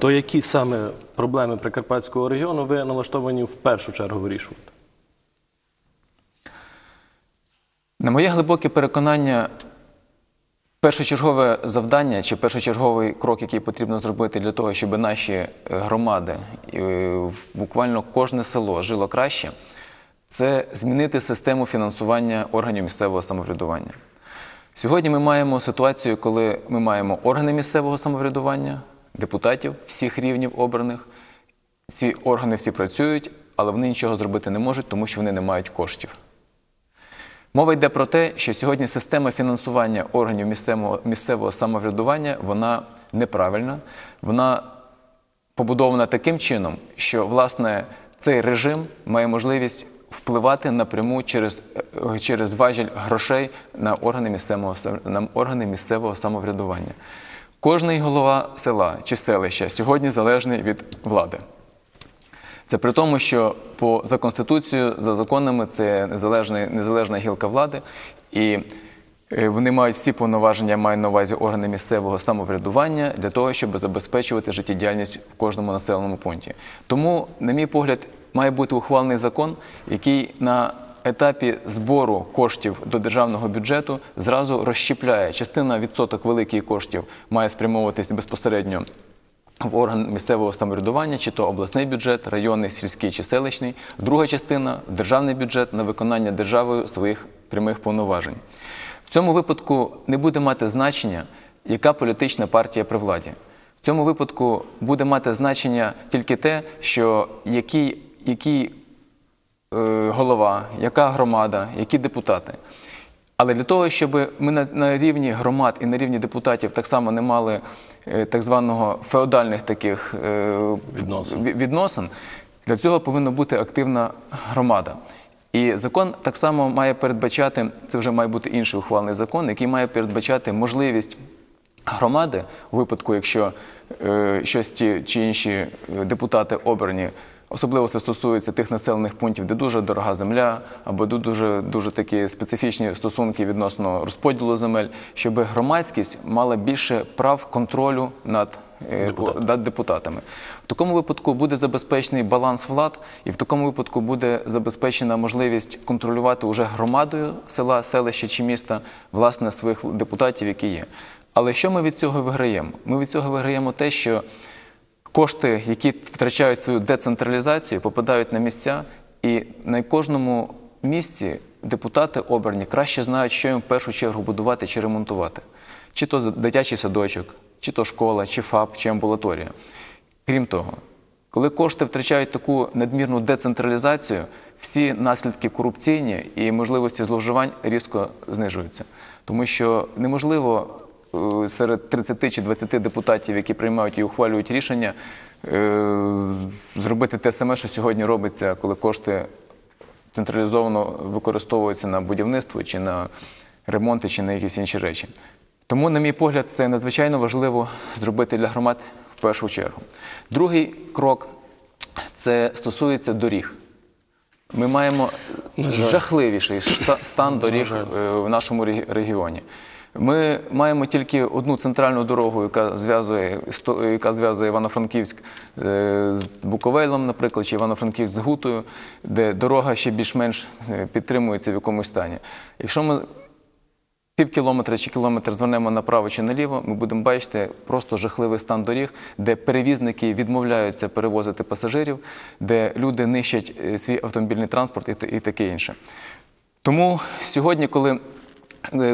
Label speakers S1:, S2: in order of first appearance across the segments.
S1: То які саме проблеми Прикарпатського регіону ви налаштовані в першу чергу вирішувати?
S2: На моє глибоке переконання, першочергове завдання чи першочерговий крок, який потрібно зробити для того, щоб наші е, громади, е, буквально кожне село жило краще, це змінити систему фінансування органів місцевого самоврядування. Сьогодні ми маємо ситуацію, коли ми маємо органи місцевого самоврядування, депутатів всіх рівнів обраних. Ці органи всі працюють, але вони нічого зробити не можуть, тому що вони не мають коштів. Мова йде про те, що сьогодні система фінансування органів місцевого, місцевого самоврядування вона неправильна, вона побудована таким чином, що власне цей режим має можливість впливати напряму через, е, через важіль грошей на органи місцевого, на органи місцевого самоврядування. Кожний голова села чи селища сьогодні залежний від влади. Це при тому, що по за конституцією, за законами, це незалежна, незалежна гілка влади, і е, вони мають всі повноваження, я маю на увазі органи місцевого самоврядування для того, щоб забезпечувати життєдіяльність в кожному населеному пункті. Тому, на мій погляд, має бути ухвалений закон, який на етапі збору коштів до державного бюджету зразу розщепляє частина відсоток великих коштів має спрямовуватись безпосередньо в орган місцевого самоврядування, чи то обласний бюджет, районний, сільський чи селищний, друга частина державний бюджет на виконання державою своїх прямих повноважень. В цьому випадку не буде мати значення, яка політична партія при владі. В цьому випадку буде мати значення тільки те, що який, який голова, яка громада, які депутати. Але для того, щоб ми на, на рівні громад і на рівні депутатів так само не мали е, так званого феодальних таких е,
S1: Відносин.
S2: відносин, для цього повинна бути активна громада. І закон так само має передбачати, це вже має бути інший ухвалений закон, який має передбачати можливість громади у випадку, якщо е, щось ті чи інші е, депутати обрані, особливо це стосується тих населених пунктів, де дуже дорога земля, або ду- дуже, дуже такі специфічні стосунки відносно розподілу земель, щоб громадськість мала більше прав контролю над е,
S1: Депутатами.
S2: над депутатами. В такому випадку буде забезпечений баланс влад, і в такому випадку буде забезпечена можливість контролювати уже громадою села, селища чи міста власне своїх депутатів, які є. Але що ми від цього виграємо? Ми від цього виграємо те, що кошти, які втрачають свою децентралізацію, попадають на місця, і на кожному місці депутати обрані краще знають, що їм в першу чергу будувати чи ремонтувати. Чи то дитячий садочок, чи то школа, чи ФАП, чи амбулаторія. Крім того, коли кошти втрачають таку надмірну децентралізацію, всі наслідки корупційні і можливості зловживань різко знижуються. Тому що неможливо серед 30 чи 20 депутатів, які приймають і ухвалюють рішення, е, зробити те саме, що сьогодні робиться, коли кошти централізовано використовуються на будівництво чи на ремонти, чи на якісь інші речі. Тому, на мій погляд, це надзвичайно важливо зробити для громад в першу чергу. Другий крок це стосується доріг. Ми маємо жахливіший стан доріг е, в нашому регіоні. Ми маємо тільки одну центральну дорогу, яка зв'язує яка зв'язує Івано-Франківськ е, з Буковелем, наприклад, чи Івано-Франківськ з Гутою, де дорога ще більш-менш е, підтримується в якомусь стані. Якщо ми пів кілометра чи кілометр звернемо направо чи наліво, ми будемо бачити просто жахливий стан доріг, де перевізники відмовляються перевозити пасажирів, де люди нищать е, свій автомобільний транспорт і, таке інше. Тому сьогодні, коли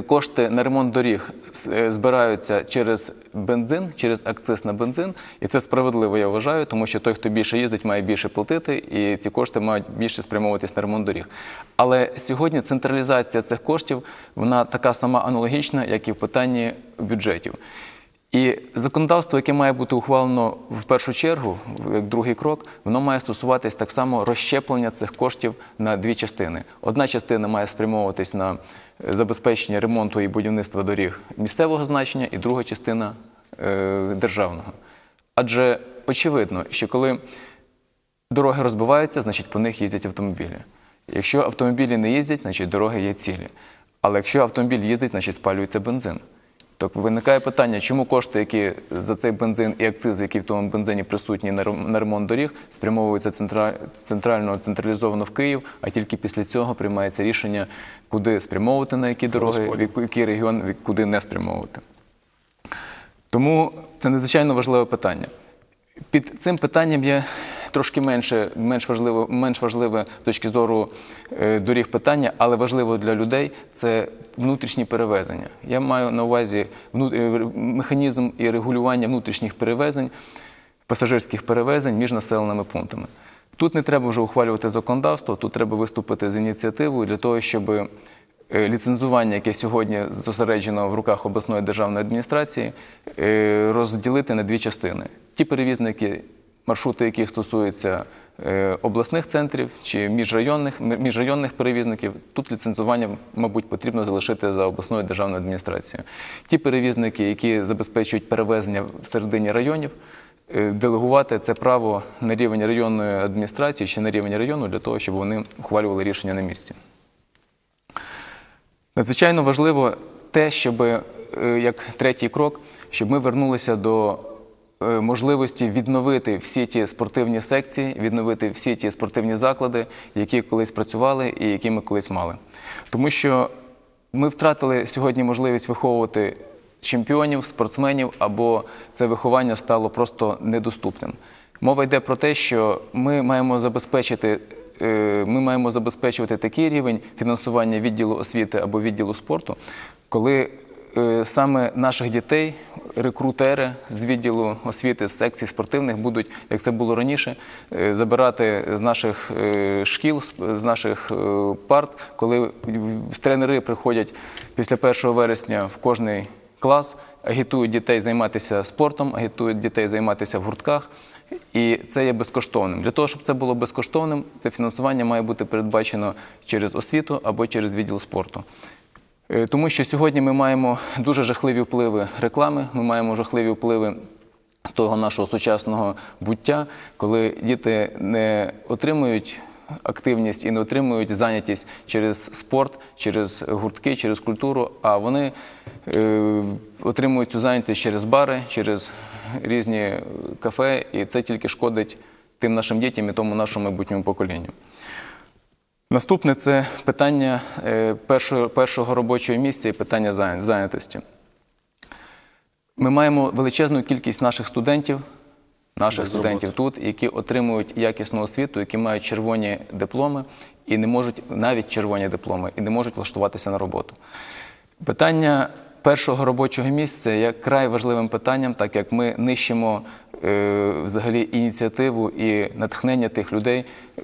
S2: кошти на ремонт доріг е, збираються через бензин, через акциз на бензин, і це справедливо, я вважаю, тому що той, хто більше їздить, має більше платити, і ці кошти мають більше спрямовуватись на ремонт доріг. Але сьогодні централізація цих коштів вона така сама аналогічна, як і в питанні бюджетів. І законодавство, яке має бути ухвалено в першу чергу, як другий крок, воно має стосуватись так само розщеплення цих коштів на дві частини. Одна частина має спрямовуватись на е, забезпечення ремонту і будівництва доріг місцевого значення, і друга частина е, державного. Адже очевидно, що коли дороги розбиваються, значить по них їздять автомобілі. Якщо автомобілі не їздять, значить дороги є цілі. Але якщо автомобіль їздить, значить спалюється бензин. Так виникає питання, чому кошти, які за цей бензин і акцизи, які в тому бензині присутні на ремонт доріг, спрямовуються центрально централізовано в Київ, а тільки після цього приймається рішення, куди спрямовувати на які дороги, в який регіон, куди не спрямовувати. Тому це надзвичайно важливе питання. Під цим питанням є трошки менше, менш важливе, менш важливе з точки зору е, доріг питання, але важливо для людей це внутрішні перевезення. Я маю на увазі е, механізм і регулювання внутрішніх перевезень, пасажирських перевезень між населеними пунктами. Тут не треба вже ухвалювати законодавство, тут треба виступити з ініціативою для того, щоб е, ліцензування, яке сьогодні зосереджено в руках обласної державної адміністрації, розділити на дві частини. Ті перевізники, маршрути, яких стосуються е, обласних центрів чи міжрайонних, перевізників, тут ліцензування, мабуть, потрібно залишити за обласною державною адміністрацією. Ті перевізники, які забезпечують перевезення в середині районів, е, делегувати це право на рівень районної адміністрації чи на рівень району для того, щоб вони ухвалювали рішення на місці. Надзвичайно важливо те, щоб е, як третій крок, щоб ми вернулися до можливості відновити всі ті спортивні секції, відновити всі ті спортивні заклади, які колись працювали і які ми колись мали. Тому що ми втратили сьогодні можливість виховувати чемпіонів, спортсменів, або це виховання стало просто недоступним. Мова йде про те, що ми маємо забезпечити е, ми маємо забезпечувати такий рівень фінансування відділу освіти або відділу спорту, коли е, саме наших дітей, рекрутери з відділу освіти, з секцій спортивних будуть, як це було раніше, е, забирати з наших е, шкіл, з- наших е, парт, коли тренери приходять після 1 вересня в кожний клас, агітують дітей займатися спортом, агітують дітей займатися в гуртках. І це є безкоштовним. Для того, щоб це було безкоштовним, це фінансування має бути передбачено через освіту або через відділ спорту. Е, Тому що сьогодні ми маємо дуже жахливі впливи реклами, ми маємо жахливі впливи того нашого сучасного буття, коли діти не отримують активність і не отримують зайнятість через спорт, через гуртки, через культуру, а вони е, отримують цю зайнятість через бари, через різні кафе, і це тільки шкодить тим нашим дітям і тому нашому майбутньому поколінню. Наступне це питання е, першого, першого робочого місця і питання зайнятості. Ми маємо величезну кількість наших студентів, наших
S1: Без
S2: студентів тут, які отримують якісну освіту, які мають червоні дипломи і не можуть навіть червоні дипломи і не можуть влаштуватися на роботу. Питання першого робочого місця є край важливим питанням, так як ми нищимо е, взагалі ініціативу і натхнення тих людей. е,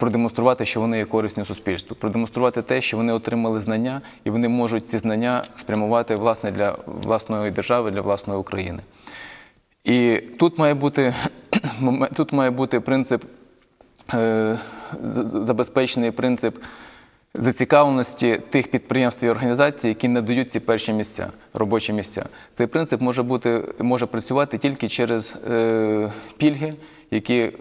S2: Продемонструвати, що вони є корисні суспільству, продемонструвати те, що вони отримали знання, і вони можуть ці знання спрямувати власне для власної держави, для власної України. І тут має бути, тут має бути принцип, е, забезпечений принцип зацікавленості тих підприємств і організацій, які надають ці перші місця, робочі місця. Цей принцип може, бути, може працювати тільки через е, пільги, які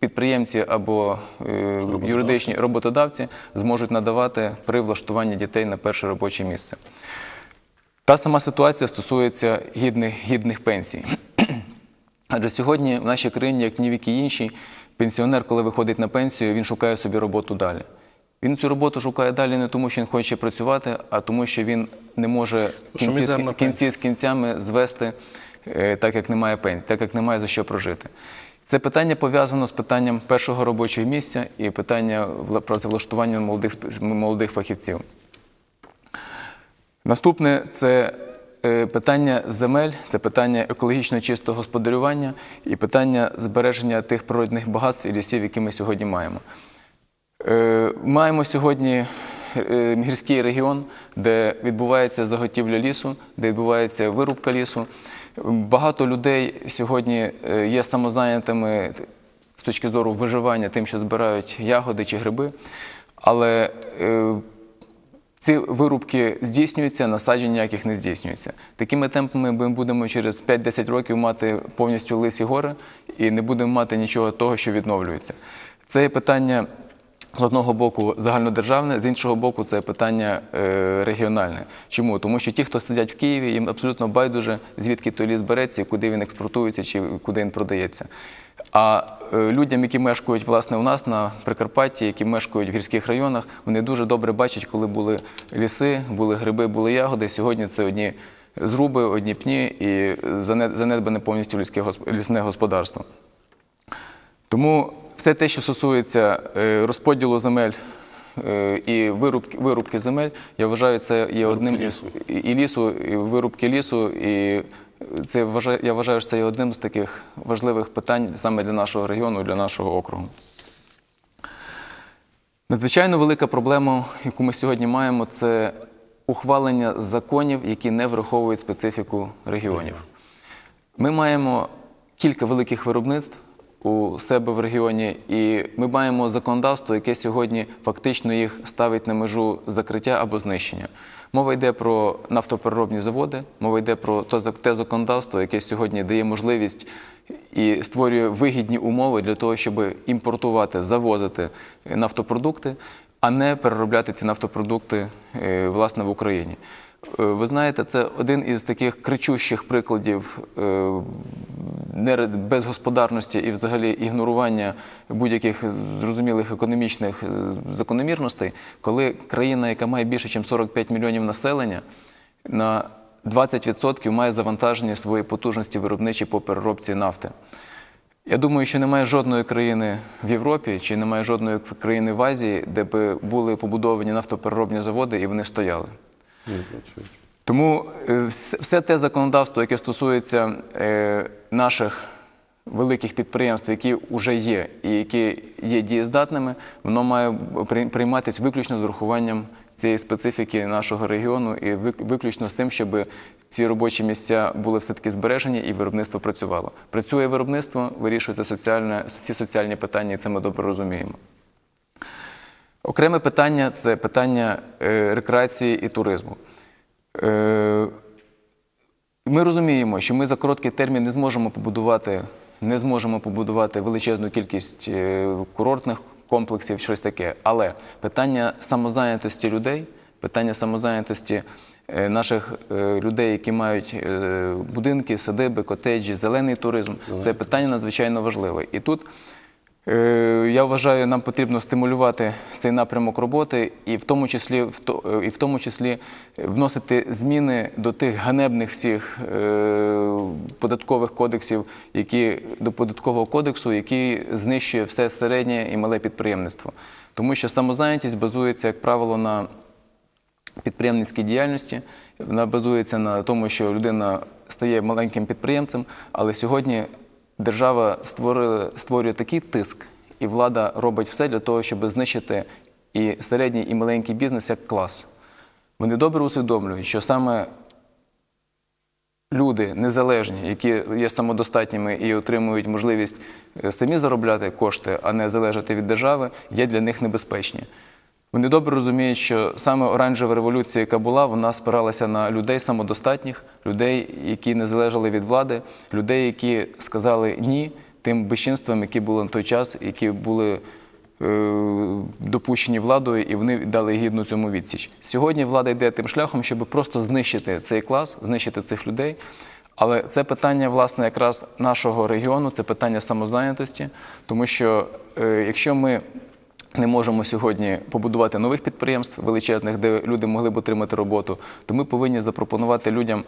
S2: підприємці або е, юридичні роботодавці зможуть надавати при влаштуванні дітей на перше робоче місце. Та сама ситуація стосується гідних, гідних пенсій. Адже сьогодні в нашій країні, як ні в якій іншій, пенсіонер, коли виходить на пенсію, він шукає собі роботу далі. Він цю роботу шукає далі не тому, що він хоче працювати, а тому, що він не може кінці, з, кінці з кінцями звести, е, так як немає пенсії, так як немає за що прожити. Це питання пов'язано з питанням першого робочого місця і питання вла- працевлаштування молодих, молодих фахівців. Наступне це е, питання земель, це питання екологічно чистого господарювання і питання збереження тих природних багатств і лісів, які ми сьогодні маємо. Е, Маємо сьогодні е, гірський регіон, де відбувається заготівля лісу, де відбувається вирубка лісу. Багато людей сьогодні е, є самозайнятими з точки зору виживання тим, що збирають ягоди чи гриби. Але е, ці вирубки здійснюються, насадження ніяких не здійснюється. Такими темпами ми будемо через 5-10 років мати повністю лисі гори і не будемо мати нічого того, що відновлюється. Це є питання з одного боку загальнодержавне, з іншого боку, це питання е, регіональне. Чому? Тому що ті, хто сидять в Києві, їм абсолютно байдуже, звідки той ліс береться, куди він експортується чи куди він продається. А е, людям, які мешкають власне у нас на Прикарпатті, які мешкають в гірських районах, вони дуже добре бачать, коли були ліси, були гриби, були ягоди. Сьогодні це одні зруби, одні пні і занедбане повністю лісне господарство. Тому все те, що стосується е, розподілу земель е, і вирубки, вирубки земель, я вважаю, це є одним і- і лісу, і вирубки лісу, і це я вважаю, що це є одним з таких важливих питань саме для нашого регіону, для нашого округу. Надзвичайно велика проблема, яку ми сьогодні маємо, це ухвалення законів, які не враховують специфіку регіонів. Ми маємо кілька великих виробництв у себе в регіоні, і ми маємо законодавство, яке сьогодні фактично їх ставить на межу закриття або знищення. Мова йде про нафтопереробні заводи, мова йде про те законодавство, яке сьогодні дає можливість і створює вигідні умови для того, щоб імпортувати, завозити нафтопродукти, а не переробляти ці нафтопродукти е, власне в Україні. Е, Ви знаєте, це один із таких кричущих прикладів е, безгосподарності і взагалі ігнорування будь-яких зрозумілих економічних е, закономірностей, коли країна, яка має більше, ніж 45 мільйонів населення, на 20% має завантажені свої потужності виробничі по переробці нафти. Я думаю, що немає жодної країни в Європі чи немає жодної країни в Азії, де б були побудовані нафтопереробні заводи і вони стояли. Тому е, вс- все те законодавство, яке стосується е, наших великих підприємств, які вже є і які є дієздатними, воно має при- прийматися виключно з урахуванням цієї специфіки нашого регіону і вик- виключно з тим, щоб ці робочі місця були все-таки збережені і виробництво працювало. Працює виробництво, вирішується соціальне, ці соціальні питання, і це ми добре розуміємо. Окреме питання це питання е, рекреації і туризму. Е, ми розуміємо, що ми за короткий термін не зможемо побудувати, не зможемо побудувати величезну кількість е, курортних комплексів, щось таке. Але питання самозайнятості людей, питання самозайнятості наших людей, які мають будинки, садиби, котеджі, зелений туризм, це питання надзвичайно важливе. І тут Я вважаю, нам потрібно стимулювати цей напрямок роботи і в тому числі е, і в тому числі вносити зміни до тих ганебних всіх е, податкових кодексів, які до податкового кодексу, який знищує все середнє і мале підприємництво. Тому що самозайнятість базується, як правило, на підприємницькій діяльності. Вона базується на тому, що людина стає маленьким підприємцем, але сьогодні держава створює, створює такий тиск, і влада робить все для того, щоб знищити і середній, і маленький бізнес як клас. Вони добре усвідомлюють, що саме люди незалежні, які є самодостатніми і отримують можливість е, самі заробляти кошти, а не залежати від держави, є для них небезпечні. Вони добре розуміють, що саме оранжева революція, яка була, вона спиралася на людей самодостатніх, людей, які не залежали від влади, людей, які сказали ні тим безчинствам, які були на той час, які були е, допущені владою, і вони дали гідну цьому відсіч. Сьогодні влада йде тим шляхом, щоб просто знищити цей клас, знищити цих людей. Але це питання, власне, якраз нашого регіону, це питання самозайнятості, тому що е, якщо ми не можемо сьогодні побудувати нових підприємств величезних, де люди могли б отримати роботу, то ми повинні запропонувати людям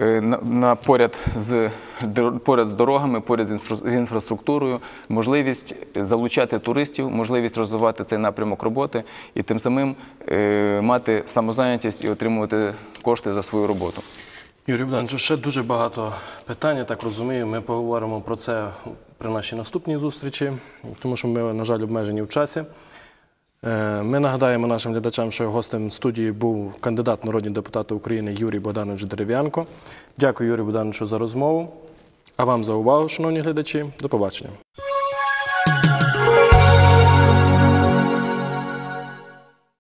S2: е, на, поряд, з, дорогами, поряд з інфраструктурою, можливість залучати туристів, можливість розвивати цей напрямок роботи і тим самим е, мати самозайнятість і отримувати кошти за свою роботу.
S1: Юрій Богданович, ще дуже багато питань, я так розумію. Ми поговоримо про це при нашій наступній зустрічі, тому що ми, на жаль, обмежені в часі. Е, Ми нагадаємо нашим глядачам, що гостем студії був кандидат народні депутати України Юрій Богданович Дерев'янко. Дякую, Юрію Богдановичу, за розмову. А вам за увагу, шановні глядачі. До побачення.